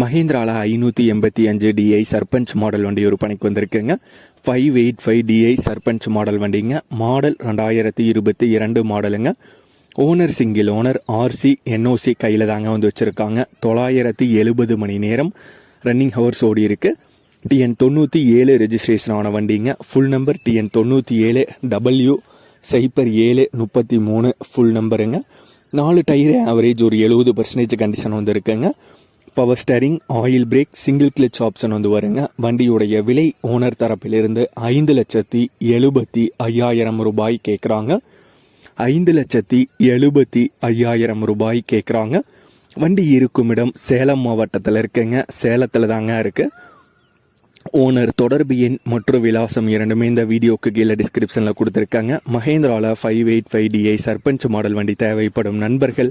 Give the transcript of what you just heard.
மஹேந்திராவில் ஐநூற்றி எண்பத்தி அஞ்சு டிஐ சர்பஞ்ச் மாடல் வண்டி விற்பனைக்கு வந்திருக்குங்க. Five eight five DI Sarpanch model வண்டிங்க. மாடல் ரெண்டாயிரத்தி இருபத்தி இரண்டு மாடலுங்க. Owner single owner RC NOC கையில் தாங்க வந்து வச்சுருக்காங்க. தொள்ளாயிரத்தி எழுபது மணி நேரம் ரன்னிங் ஹவர்ஸ் ஓடி இருக்கு. டிஎன் தொண்ணூற்றி ஏழு ரெஜிஸ்ட்ரேஷன் ஆன வண்டிங்க. ஃபுல் நம்பர் டிஎன் தொண்ணூற்றி ஏழு டபிள்யூ சைப்பர் ஏழு முப்பத்தி மூணு ஃபுல் நம்பருங்க நாலு டயரு ஆவரேஜ் ஒரு எழுபது பர்சன்டேஜ் கண்டிஷன் வந்து இருக்குங்க power steering oil brake single clutch option வந்து வருங்க. வண்டியுடைய விலை ஓனர் தரப்பிலிருந்து ஐந்து லட்சத்தி எழுபத்தி ஐயாயிரம் ரூபாய் கேட்குறாங்க ஐந்து லட்சத்தி எழுபத்தி ஐயாயிரம் ரூபாய் கேட்குறாங்க வண்டி இருக்கும் இடம் சேலம் மாவட்டத்தில் இருக்குங்க. சேலத்தில் தாங்க இருக்குது ஓனர் தொடர்பு எண் மற்றும் விலாசம் இரண்டுமே இந்த வீடியோக்கு கீழே டிஸ்கிரிப்ஷனில் கொடுத்துருக்காங்க. மஹேந்திராவில் five eight five DI Sarpanch model வண்டி தேவைப்படும் நண்பர்கள்